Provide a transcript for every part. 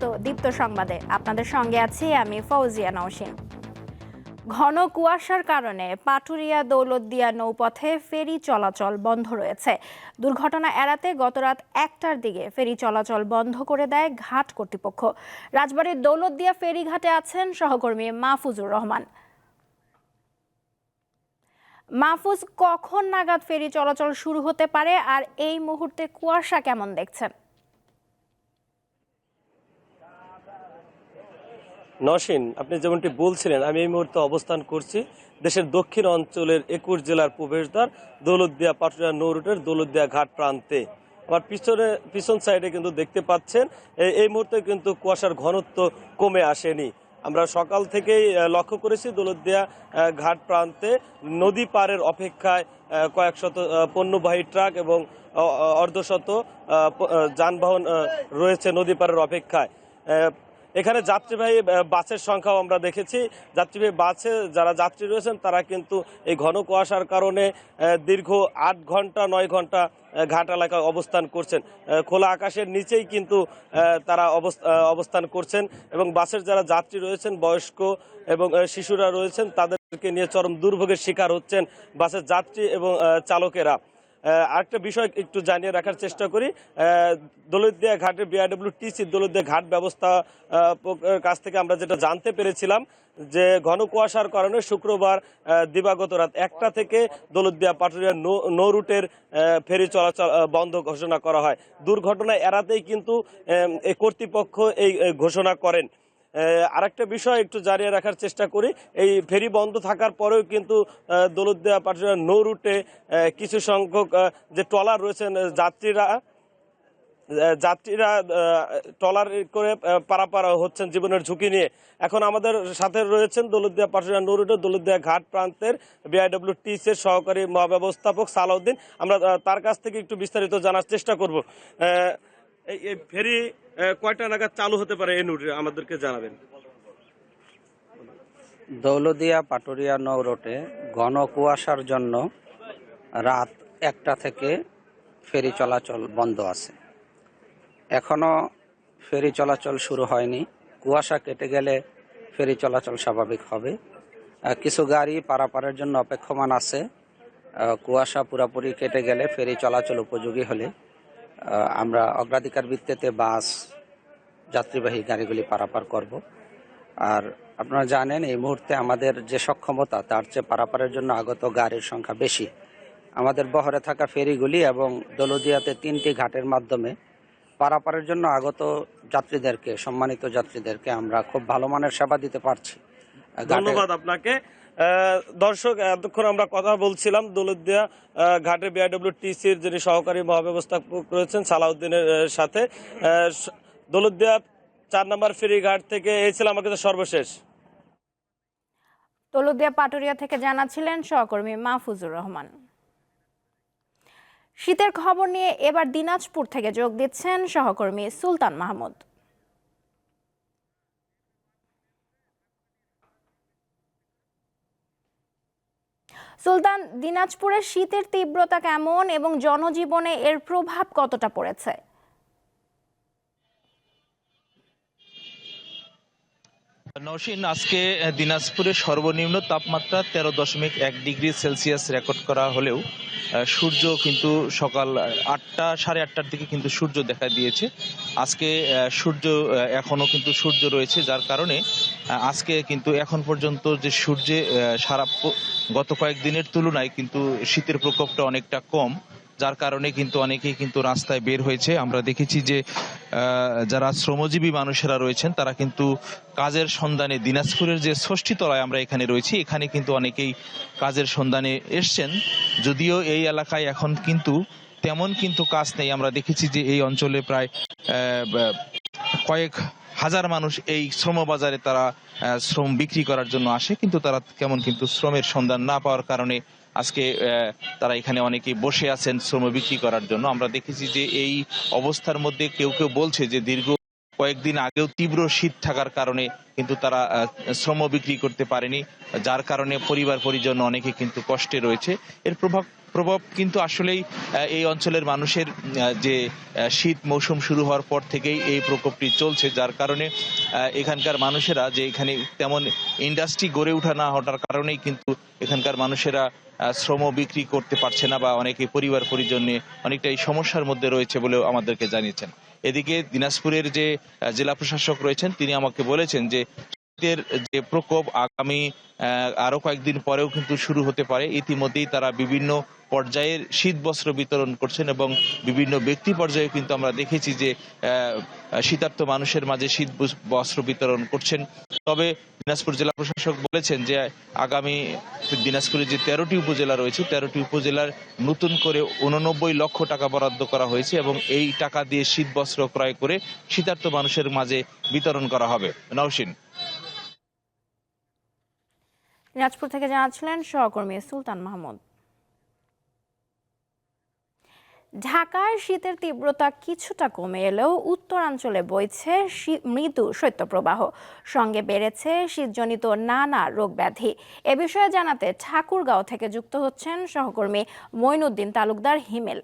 স্বাগত দীপ্ত সংবাদে। আপনাদের সঙ্গে আছি আমি ফৌজিয়া নওশিন। ঘন কুয়াশার কারণে পাটুরিয়া দৌলতদিয়া নৌপথে ফেরি চলাচল বন্ধ রয়েছে। দুর্ঘটনা এড়াতে গতরাত একটার দিকে ফেরি চলাচল বন্ধ করে দেয় ঘাট কর্তৃপক্ষ। রাজবাড়ির দৌলতদিয়া ফেরিঘাটে আছেন সহকর্মী মাহফুজুর রহমান। মাহফুজ, কখন নাগাদ ফেরি চলাচল শুরু হতে পারে? আর এই মুহূর্তে কুয়াশা কেমন দেখছেন? নসীন আপনি যেমনটি বলছিলেন আমি এই মুহূর্তে অবস্থান করছি দেশের দক্ষিণ অঞ্চলের একুশ জেলার প্রবেশদ্বার দৌলতদিয়া পাটুরিয়া নৌ রুটের দৌলতদিয়া ঘাট প্রান্তে। আমার পিছনে পিছন সাইডে কিন্তু দেখতে পাচ্ছেন এই- মুহূর্তে কিন্তু কুয়াশার ঘনত্ব কমে আসেনি। আমরা সকাল থেকেই লক্ষ্য করেছি দৌলতদিয়া ঘাট প্রান্তে নদী পারের অপেক্ষায় আহ, কয়েক শত পণ্যবাহী ট্রাক এবং অর্ধশত যানবাহন রয়েছে নদী পারের অপেক্ষায়। এখানে যাত্রীবাহী বাসের সংখ্যাও আমরা দেখেছি। যাত্রীবাহী বাসে যারা যাত্রী রয়েছেন, তারা কিন্তু এই ঘন কুয়াশার কারণে দীর্ঘ আট ঘণ্টা, নয় ঘণ্টা ঘাট এলাকায় অবস্থান করছেন। খোলা আকাশের নিচেই কিন্তু তারা অবস- অবস্থান করছেন এবং বাসের যারা যাত্রী রয়েছেন, বয়স্ক এবং শিশুরা রয়েছেন, তাদেরকে নিয়ে চরম দুর্ভোগের শিকার হচ্ছেন বাসের যাত্রী এবং চালকেরা। আরেকটা বিষয় একটু জানিয়ে রাখার চেষ্টা করি। দৌলতদিয়া ঘাটের বিআইডব্লিউ টিসি দৌলতদিয়া ঘাট ব্যবস্থা কাছ থেকে আমরা যেটা জানতে পেরেছিলাম, যে ঘন কুয়াশার কারণে শুক্রবার দিবাগত রাত একটা থেকে দৌলতদিয়া পাটুরিয়া নৌ রুটের ফেরি চলাচল বন্ধ ঘোষণা করা হয়। দুর্ঘটনা এড়াতেই কিন্তু কর্তৃপক্ষ এই ঘোষণা করেন। আরেকটা বিষয় একটু জানিয়ে রাখার চেষ্টা করি। এই ফেরি বন্ধ থাকার পরেও কিন্তু আহ, দৌলতদিয়া পাটুরিয়া নৌ রুটে কিছু সংখ্যক যে ট্রলার রয়েছেন যাত্রীরা যাত্রীরা ট্রলার করে পারাপার হচ্ছেন জীবনের ঝুঁকি নিয়ে। এখন আমাদের সাথে রয়েছেন দৌলতদিয়া পাটুরিয়া নৌ রুটে দৌলতদিয়া ঘাট প্রান্তের বিআইডব্লিউ টিসের সহকারী মহাব্যবস্থাপক সালাউদ্দিন। আমরা তার কাছ থেকে একটু বিস্তারিত জানার চেষ্টা করব। এই ফেরি কয়টা নাগাদ চালু হতে পারে এই রুটে আমাদেরকে জানাবেন। দৌলদিয়া পাটুরিয়া নৌ রোডে ঘন কুয়াশার জন্য রাত একটা থেকে ফেরি চলাচল বন্ধ আছে। এখনও ফেরি চলাচল শুরু হয়নি। কুয়াশা কেটে গেলে ফেরি চলাচল স্বাভাবিক হবে। কিছু গাড়ি পারাপারের জন্য অপেক্ষমান আছে। কুয়াশা পুরোপুরি কেটে গেলে ফেরি চলাচল উপযোগী হলে আমরা অগ্রাধিকার ভিত্তিতে বাস, যাত্রীবাহী গাড়িগুলি পারাপার করব। আর আপনারা জানেন, এই মুহূর্তে আমাদের যে সক্ষমতা, তার চেয়ে পারাপারের জন্য আগত গাড়ির সংখ্যা বেশি। আমাদের বহরে থাকা ফেরিগুলি এবং দলদিয়াতে তিনটি ঘাটের মাধ্যমে পারাপারের জন্য আগত যাত্রীদেরকে, সম্মানিত যাত্রীদেরকে আমরা খুব ভালো মানের সেবা দিতে পারছি। ধন্যবাদ আপনাকে। দর্শক এতক্ষণ আমরা কথা বলছিলাম দৌলতদিয়া আহ, ঘাটের বিআইডব্লিউ টিসির যিনি সহকারী মহাব্যবস্থাপক রয়েছেন সালাউদ্দিনের সাথে। দৌলতদিয়া চার নম্বর ফেরি ঘাট থেকে এই ছিল আমার কাছে সর্বশেষ। দৌলতদিয়া পাটুরিয়া থেকে জানাচ্ছিলেন সহকর্মী মাহফুজুর রহমান। শীতের খবর নিয়ে এবার দিনাজপুর থেকে যোগ দিচ্ছেন সহকর্মী সুলতান মাহমুদ। সুলতান দিনাজপুরের শীতের তীব্রতা কেমন এবং জনজীবনে এর প্রভাব কতটা পড়েছে? নওশিন আজকে দিনাজপুরের সর্বনিম্ন তাপমাত্রা তেরো দশমিক এক ডিগ্রি সেলসিয়াস রেকর্ড করা হলেও সূর্য কিন্তু সকাল আটটা সাড়ে আটটার দিকে কিন্তু সূর্য দেখা দিয়েছে। আজকে সূর্য আহ, এখনও কিন্তু সূর্য রয়েছে যার কারণে আজকে কিন্তু এখন পর্যন্ত যে সূর্যে সারা গত কয়েকদিনের তুলনায় কিন্তু শীতের প্রকোপটা অনেকটা কম, যার কারণে কিন্তু অনেকেই কিন্তু রাস্তায় বের হয়েছে। আমরা দেখেছি যে যারা শ্রমজীবী মানুষেরা রয়েছেন, তারা কিন্তু কাজের সন্ধানে দিনাজপুরের যে ষষ্ঠী তলায় আমরা এখানে রয়েছি, এখানে কিন্তু অনেকেই কাজের সন্ধানে এসছেন। যদিও এই এলাকায় এখন কিন্তু তেমন কিন্তু কাজ নেই। আমরা দেখেছি যে এই অঞ্চলে প্রায় কয়েক হাজার মানুষ এই শ্রম বাজারে তারা শ্রম বিক্রি করার জন্য আসে, কিন্তু তারা কেমন কিন্তু শ্রমের সন্ধান না পাওয়ার কারণে আজকে তারা এখানে অনেকে বসে আছেন শ্রম বিক্রি করার জন্য। আমরা দেখেছি যে এই অবস্থার মধ্যে কেউ কেউ বলছে যে দীর্ঘ কয়েকদিন আগেও তীব্র শীত থাকার কারণে কিন্তু তারা শ্রম বিক্রি করতে পারেনি, যার কারণে পরিবার পরিজন অনেকে কিন্তু কষ্টে রয়েছে। এর প্রভাব প্রভাব কিন্তু আসলেই এই অঞ্চলের মানুষের যে শীত মৌসুম শুরু হওয়ার পর থেকেই এই প্রকোপটি চলছে, যার কারণে এখানকার মানুষেরা যে, এখানে তেমন ইন্ডাস্ট্রি গড়ে ওঠা না হওয়ার কারণেই কিন্তু এখানকার মানুষেরা শ্রম বিক্রি করতে পারছে না বা অনেকে পরিবার পরিজন নিয়ে অনেকটা সমস্যার মধ্যে রয়েছে বলেও আমাদেরকে জানিয়েছেন। এদিকে দিনাজপুরের যে জেলা প্রশাসক রয়েছেন, তিনি আমাকে বলেছেন যে শীতের যে প্রকোপ আগামী আরও কয়েকদিন পরেও কিন্তু শুরু হতে পারে। ইতিমধ্যেই তারা বিভিন্ন পর্যায়ের শীত বস্ত্র বিতরণ করছেন এবং বিভিন্ন ব্যক্তি পর্যায়ে কিন্তু আমরা দেখেছি যে শীতার্থ মানুষের মাঝে শীত বস্ত্র বিতরণ করছেন। তবে দিনাজপুর জেলা প্রশাসক বলেছেন যে, আগামী দিনাজপুরে যে তেরোটি উপজেলা রয়েছে, তেরোটি উপজেলার নতুন করে উননব্বই লক্ষ টাকা বরাদ্দ করা হয়েছে এবং এই টাকা দিয়ে শীত বস্ত্র ক্রয় করে শীতার্থ মানুষের মাঝে বিতরণ করা হবে। নওশিন। দিনাজপুর থেকে জানাচ্ছিলেন সহকর্মী সুলতান মাহমুদ। ঢাকায় শীতের তীব্রতা কিছুটা কমে এলেও উত্তরাঞ্চলে বইছে মৃদু শৈত্যপ্রবাহ। সঙ্গে বেড়েছে শীতজনিত নানা রোগ ব্যাধি এ বিষয়ে জানাতে ঠাকুরগাঁও থেকে যুক্ত হচ্ছেন সহকর্মী মঈনুদ্দিন তালুকদার হিমেল।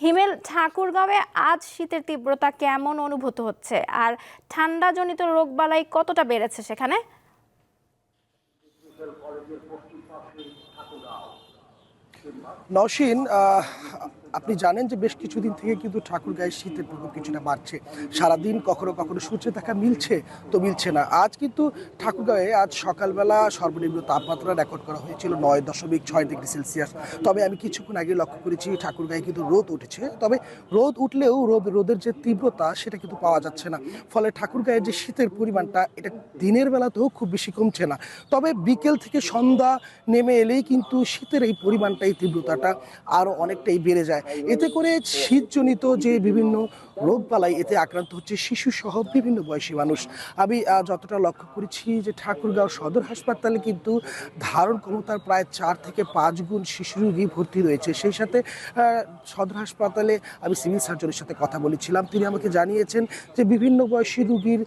হিমেল, ঠাকুরগাঁওয়ে আজ শীতের তীব্রতা কেমন অনুভূত হচ্ছে? আর ঠান্ডাজনিত রোগবালাই কতটা বেড়েছে সেখানে? নওশিন আপনি জানেন যে বেশ কিছুদিন থেকে কিন্তু ঠাকুরগাঁয়ের শীতের প্রকোপ কিছুটা বাড়ছে। সারাদিন কখনো কখনো সূর্যে দেখা মিলছে তো মিলছে না। আজ কিন্তু ঠাকুরগাঁয়ে আজ সকালবেলা সর্বনিম্ন তাপমাত্রা রেকর্ড করা হয়েছিল নয় দশমিক ছয় ডিগ্রি সেলসিয়াস তবে আমি কিছুক্ষণ আগে লক্ষ্য করেছি ঠাকুরগাঁয়ে কিন্তু রোদ উঠেছে। তবে রোদ উঠলেও রোদ, রোদের যে তীব্রতা সেটা কিন্তু পাওয়া যাচ্ছে না। ফলে ঠাকুরগাঁয়ের যে শীতের পরিমাণটা, এটা দিনের বেলাতেও খুব বেশি কমছে না। তবে বিকেল থেকে সন্ধ্যা নেমে এলেই কিন্তু শীতের এই পরিমাণটা, এই তীব্রতাটা আরও অনেকটাই বেড়ে যায়। এতে করে শীতজনিত যে বিভিন্ন রোগবালাই, এতে আক্রান্ত হচ্ছে শিশু সহ বিভিন্ন বয়সী মানুষ। আমি যতটা লক্ষ্য করেছি যে ঠাকুরগাঁও সদর হাসপাতালে কিন্তু ধারণ ক্ষমতার প্রায় চার থেকে পাঁচ গুণ শিশু রোগী ভর্তি রয়েছে। সেই সাথে সদর হাসপাতালে আমি সিভিল সার্জনের সাথে কথা বলেছিলাম। তিনি আমাকে জানিয়েছেন যে বিভিন্ন বয়সী রোগীর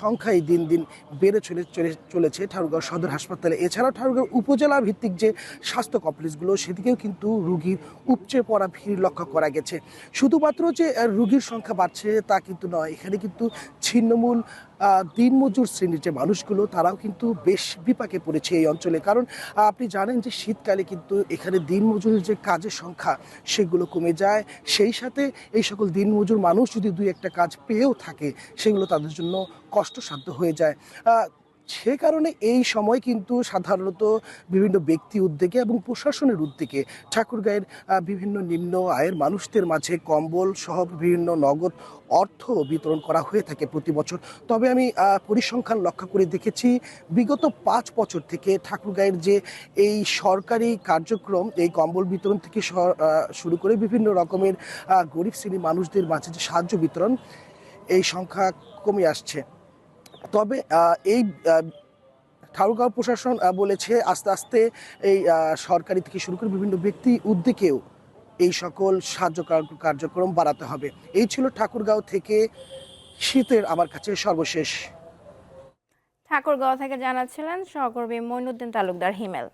সংখ্যাই দিন দিন বেড়ে চলে চলে, চলেছে ঠাকুরগাঁও সদর হাসপাতালে। এছাড়াও ঠাকুরগাঁও উপজেলা ভিত্তিক যে স্বাস্থ্য কমপ্লেক্সগুলো, সেদিকেও কিন্তু রুগীর উপচে পড়া ভিড় লক্ষ্য করা গেছে। শুধুমাত্র যে রুগীর সংখ্যা বাড়ছে তা কিন্তু নয়, এখানে কিন্তু ছিন্নমূল দিনমজুর শ্রেণির যে মানুষগুলো, তারাও কিন্তু বেশ বিপাকে পড়েছে এই অঞ্চলে। কারণ আপনি জানেন যে শীতকালে কিন্তু এখানে দিনমজুরের যে কাজের সংখ্যা, সেগুলো কমে যায়। সেই সাথে এই সকল দিনমজুর মানুষ যদি দুই একটা কাজ পেয়েও থাকে, সেগুলো তাদের জন্য কষ্টসাধ্য হয়ে যায়। সে কারণে এই সময় কিন্তু সাধারণত বিভিন্ন ব্যক্তি উদ্যোগে এবং প্রশাসনের উদ্যোগে ঠাকুরগাঁয়ের বিভিন্ন নিম্ন আয়ের মানুষদের মাঝে কম্বল সহ বিভিন্ন নগদ অর্থ বিতরণ করা হয়ে থাকে প্রতি বছর। তবে আমি পরিসংখ্যান লক্ষ্য করে দেখেছি, বিগত পাঁচ বছর থেকে ঠাকুরগাঁয়ের যে এই সরকারি কার্যক্রম, এই কম্বল বিতরণ থেকে শুরু করে বিভিন্ন রকমের গরিব শ্রেণির মানুষদের মাঝে যে সাহায্য বিতরণ, এই সংখ্যা কমে আসছে। তবে এই ঠাকুরগাঁও প্রশাসন বলেছে আস্তে আস্তে এই সরকারি থেকে শুরু করে বিভিন্ন ব্যক্তি উদ্যোগেও এই সকল সাহায্য কার্যক্রম বাড়াতে হবে। এই ছিল ঠাকুরগাঁও থেকে শীতের আমার কাছে সর্বশেষ। ঠাকুরগাঁও থেকে জানাচ্ছিলেন সহকর্মী মইনুদ্দিন তালুকদার হিমেল।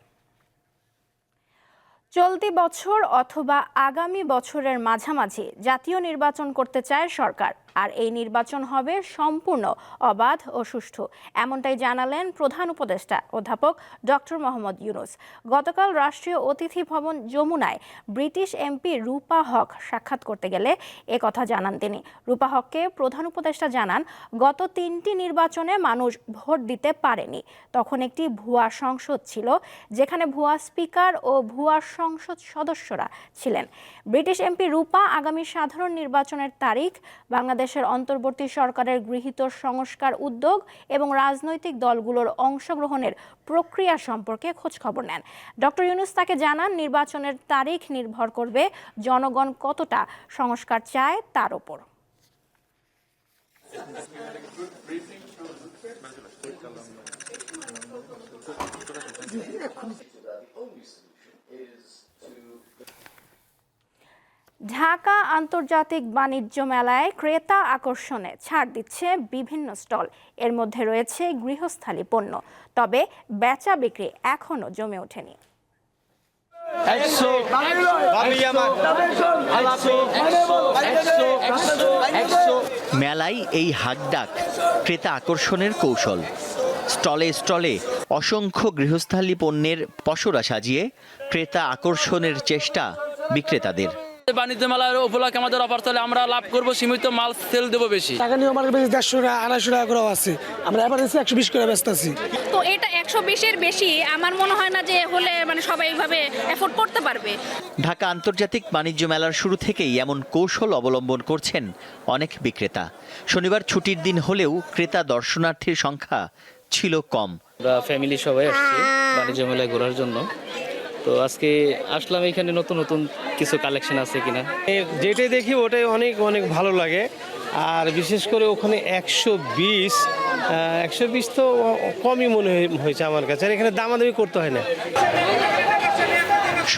চলতি বছর অথবা আগামী বছরের মাঝামাঝি জাতীয় নির্বাচন করতে চায় সরকার, আর এই নির্বাচন হবে সম্পূর্ণ, অবাধ ও সুষ্ঠু, এমনটাই জানালেন প্রধান উপদেষ্টা অধ্যাপক ডক্টর মোহাম্মদ ইউনুস। গতকাল রাষ্ট্রীয় অতিথি ভবন যমুনায় ব্রিটিশ এমপি রূপা হক সাক্ষাৎ করতে গেলে এ কথা জানান তিনি। রূপা হককে প্রধান উপদেষ্টা জানান, গত তিনটি নির্বাচনে মানুষ ভোট দিতে পারেনি। তখন একটি ভুয়া সংসদ ছিল, যেখানে ভুয়া স্পিকার ও ভুয়া সংসদ সদস্যরা ছিলেন। ব্রিটিশ এমপি রূপা আগামী সাধারণ নির্বাচনের তারিখ, বাংলাদেশের অন্তর্বর্তী সরকারের গৃহীত সংস্কার উদ্যোগ এবং রাজনৈতিক দলগুলোর অংশগ্রহণের প্রক্রিয়া সম্পর্কে খোঁজখবর নেন। ডক্টর ইউনুস তাকে জানান, নির্বাচনের তারিখ নির্ভর করবে জনগণ কতটা সংস্কার চায় তার উপর ঢাকা আন্তর্জাতিক বাণিজ্য মেলায় ক্রেতা আকর্ষণে ছাড় দিচ্ছে বিভিন্ন স্টল। এর মধ্যে রয়েছে গৃহস্থালী পণ্য। তবে বেচা বিক্রি এখনও জমে ওঠেনি। মেলায় এই হাকডাক ক্রেতা আকর্ষণের কৌশল। স্টলে স্টলে অসংখ্য গৃহস্থালী পণ্যের পসরা সাজিয়ে ক্রেতা আকর্ষণের চেষ্টা বিক্রেতাদের। বাণিজ্য মেলার উপলক্ষে আমাদের অফার চলে আমরা লাভ করব সীমিত মাল সেল দেবো বেশি। টাকা নিয়ে আমার কাছে দেড়শো টাকা আড়াইশো টাকা করে আছে। আমরা এবার একশো বিশ করে ব্যস্ত আছি। তো এটা একশো বিশের বেশি আমার মনে হয় না যে হলে মানে সবাই এইভাবে এফোর্ড করতে পারবে। ঢাকা আন্তর্জাতিক বাণিজ্য মেলার শুরু থেকেই এমন কৌশল অবলম্বন করছেন অনেক বিক্রেতা। শনিবার ছুটির দিন হলেও ক্রেতা দর্শনার্থীর সংখ্যা ছিল কম। আমরা ফ্যামিলি সবাই আসছি বাণিজ্য মেলায় ঘোরার জন্য। তো আজকে আসলাম এখানে নতুন নতুন কিছু কালেকশন আছে কিনা। যেটাই দেখি ওটাই অনেক অনেক ভালো লাগে। আর বিশেষ করে ওখানে একশো বিশ একশো বিশ তো কমই মনে হয়ে- হয়েছে আমার কাছে। আর এখানে দামাদামি করতে হয় না।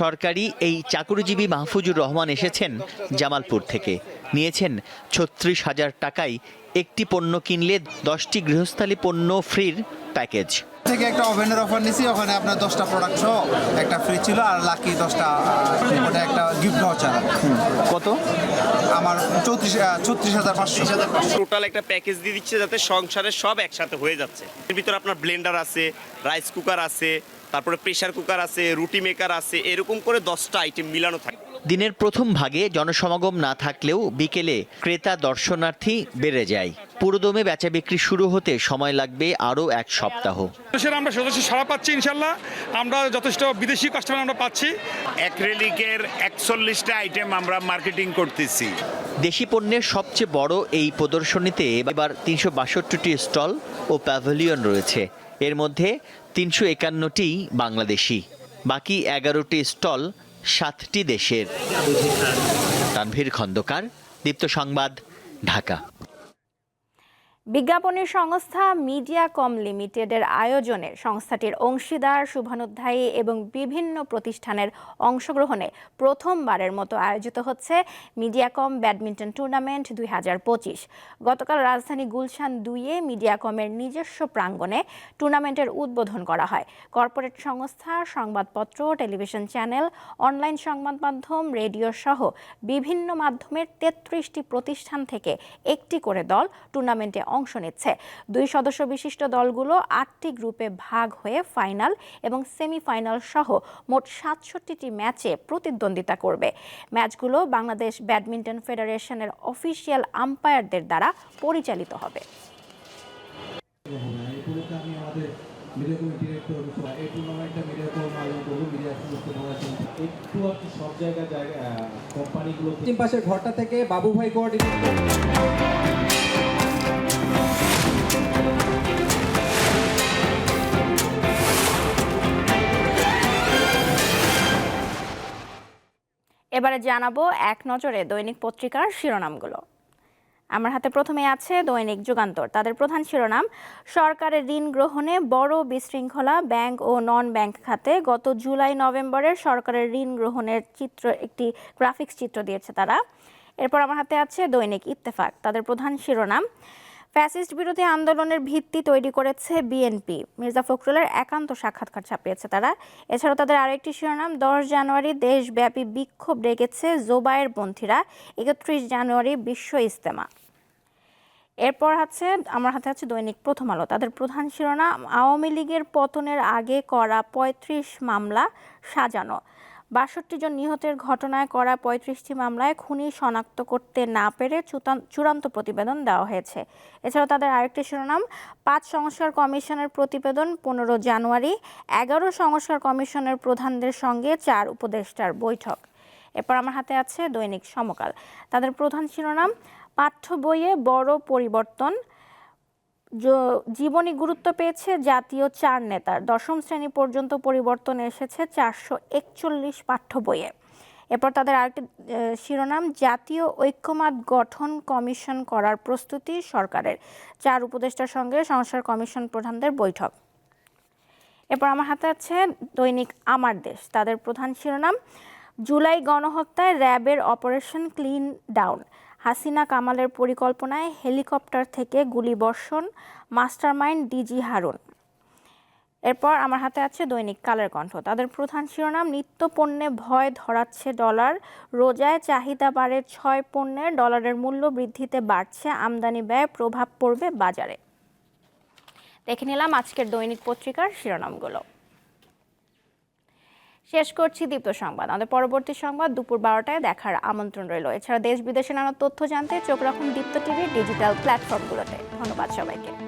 সরকারি এই চাকুরিজীবী মাহফুজুর রহমান এসেছেন জামালপুর থেকে। নিয়েছেন ছত্রিশ হাজার টাকায় একটি পণ্য কিনলে দশটি গৃহস্থালী পণ্য ফ্রির প্যাকেজ। থেকে একটা ওভেনের অফার নিছি ওখানে আপনার দশটা প্রোডাক্ট সহ একটা ফ্রি ছিল আর লাকি দশটা ওটা একটা গিফট ভাউচার কত? আমার চৌত্রিশ ছত্রিশ হাজার পাঁচশো। টোটাল একটা প্যাকেজ দিয়ে দিচ্ছে যাতে সংসারের সব একসাথে হয়ে যাচ্ছে। এর ভিতরে আপনার ব্লেন্ডার আছে রাইস কুকার আছে তারপরে প্রেসার কুকার আছে রুটি মেকার আছে এরকম করে দশটা আইটেম মিলানো থাকে। দিনের প্রথম ভাগে জনসমাগম না থাকলেও বিকেলে ক্রেতা দর্শনার্থী বেড়ে যায়। পুরোদমে বেচা বিক্রি শুরু হতে সময় লাগবে আরও এক সপ্তাহ। দেশের আমরা সদস্য সারা পাচ্ছি ইনশাল্লাহ। আমরা যথেষ্ট বিদেশি কাস্টমার আমরা পাচ্ছি। অ্যাক্রেলিকের একচল্লিশটা আইটেম আমরা মার্কেটিং করতেছি। দেশি পণ্যের সবচেয়ে বড় এই প্রদর্শনীতে এবার তিনশো বাষট্টিটি স্টল ও প্যাভিলিয়ন রয়েছে। এর মধ্যে তিনশো একান্নটি বাংলাদেশি, বাকি এগারোটি স্টল সাতটি দেশের। তানভীর খন্দকার, দীপ্ত সংবাদ, ঢাকা। বিজ্ঞাপনের সংস্থা মিডিয়াকম লিমিটেডের আয়োজনে সংস্থাটির অংশীদার, শুভানুধ্যায়ী এবং বিভিন্ন প্রতিষ্ঠানের অংশগ্রহণে প্রথমবারের মতো আয়োজিত হচ্ছে মিডিয়াকম ব্যাডমিন্টন টুর্নামেন্ট দুই হাজার পঁচিশ। গতকাল রাজধানী গুলশান দুইয়ে মিডিয়াকমের নিজস্ব প্রাঙ্গণে টুর্নামেন্টের উদ্বোধন করা হয়। কর্পোরেট সংস্থা, সংবাদপত্র, টেলিভিশন চ্যানেল, অনলাইন সংবাদ মাধ্যম রেডিও সহ বিভিন্ন মাধ্যমের তেত্রিশটি প্রতিষ্ঠান থেকে একটি করে দল টুর্নামেন্টে অংশ নিচ্ছে। দুই সদস্য বিশিষ্ট দলগুলো আটটি গ্রুপে ভাগ হয়ে ফাইনাল এবং সেমিফাইনাল সহ মোট সাতষট্টিটি ম্যাচে প্রতিদ্বন্দ্বিতা করবে। ম্যাচগুলো বাংলাদেশ ব্যাডমিন্টন ফেডারেশনের অফিসিয়াল আম্পায়ারদের দ্বারা পরিচালিত হবে। তিন পাশের ঘরটা থেকে বাবু ভাই কোঅর্ডিনেট এবারে জানাব এক নজরে দৈনিক পত্রিকার শিরোনামগুলো। আমার হাতে প্রথমে আছে দৈনিক যুগান্তর। তাদের প্রধান শিরোনাম, সরকারের ঋণ গ্রহণে বড় বিশৃঙ্খলা ব্যাংক ও নন ব্যাংক খাতে। গত জুলাই নভেম্বরের সরকারের ঋণ গ্রহণের চিত্র, একটি গ্রাফিক্স চিত্র দিয়েছে তারা। এরপর আমার হাতে আছে দৈনিক ইত্তেফাক। তাদের প্রধান শিরোনাম ফ্যাসিস্ট বিরোধী আন্দোলনের ভিত্তি তৈরি করেছে বিএনপি। মির্জা ফখরুলের একান্ত সাক্ষাৎকার ছাপিয়েছে তারা। এছাড়াও তাদের আরেকটি শিরোনাম, দশ জানুয়ারি দেশব্যাপী বিক্ষোভ ডেকেছে জোবায়ের পন্থীরা একত্রিশ জানুয়ারি বিশ্ব ইস্তেমা এরপর আছে, আমার হাতে আছে দৈনিক প্রথম আলো। তাদের প্রধান শিরোনাম, আওয়ামী লীগের পতনের আগে করা পঁয়ত্রিশ মামলা সাজানো। বাষট্টি জন নিহতের ঘটনায় করা পঁয়ত্রিশটি মামলায় খুনি শনাক্ত করতে না পেরে চূড়ান্ত- প্রতিবেদন দেওয়া হয়েছে। এছাড়াও তাদের আরেকটি শিরোনাম, পাঁচ সংস্কার কমিশনের প্রতিবেদন, পনেরো জানুয়ারি, এগারো সংস্কার কমিশনের প্রধানদের সঙ্গে চার উপদেষ্টার বৈঠক। এরপর আমার হাতে আছে দৈনিক সমকাল। তাদের প্রধান শিরোনাম, পাঠ্য বইয়ে বড় পরিবর্তন জীবনী গুরুত্ব পেয়েছে জাতীয় চার নেতার। দশম শ্রেণি পর্যন্ত পরিবর্তন এসেছে চারশো একচল্লিশ পাঠ্য বইয়ে। এরপর তাদের আরেকটি শিরোনাম, জাতীয় ঐক্যমত গঠন কমিশন করার প্রস্তুতি সরকারের। চার উপদেষ্টার সঙ্গে সংস্কার কমিশন প্রধানদের বৈঠক। এরপর আমার হাতে আছে দৈনিক আমার দেশ। তাদের প্রধান শিরোনাম, জুলাই গণহত্যায় র্যাবের অপারেশন ক্লিন ডাউন। হাসিনা কামালের পরিকল্পনায় হেলিকপ্টার থেকে গুলিবর্ষণ মাস্টারমাইন্ড ডিজি হারুন। এরপর আমার হাতে আছে দৈনিক কালের কণ্ঠ। তাদের প্রধান শিরোনাম, নিত্য পণ্যে ভয় ধরাচ্ছে ডলার, রোজায় চাহিদা বাড়ে ছয় পণ্যের ডলারের মূল্য বৃদ্ধিতে বাড়ছে, আমদানি ব্যয় প্রভাব পড়বে বাজারে। দেখে নিলাম আজকের দৈনিক পত্রিকার শিরোনামগুলো। শেষ করছি দীপ্ত সংবাদ। আমাদের পরবর্তী সংবাদ দুপুর বারোটায় দেখার আমন্ত্রণ রইল। এছাড়া দেশ বিদেশে নানা তথ্য জানতে চোখ রাখুন দীপ্ত টিভির ডিজিটাল প্ল্যাটফর্মগুলোতে। ধন্যবাদ সবাইকে।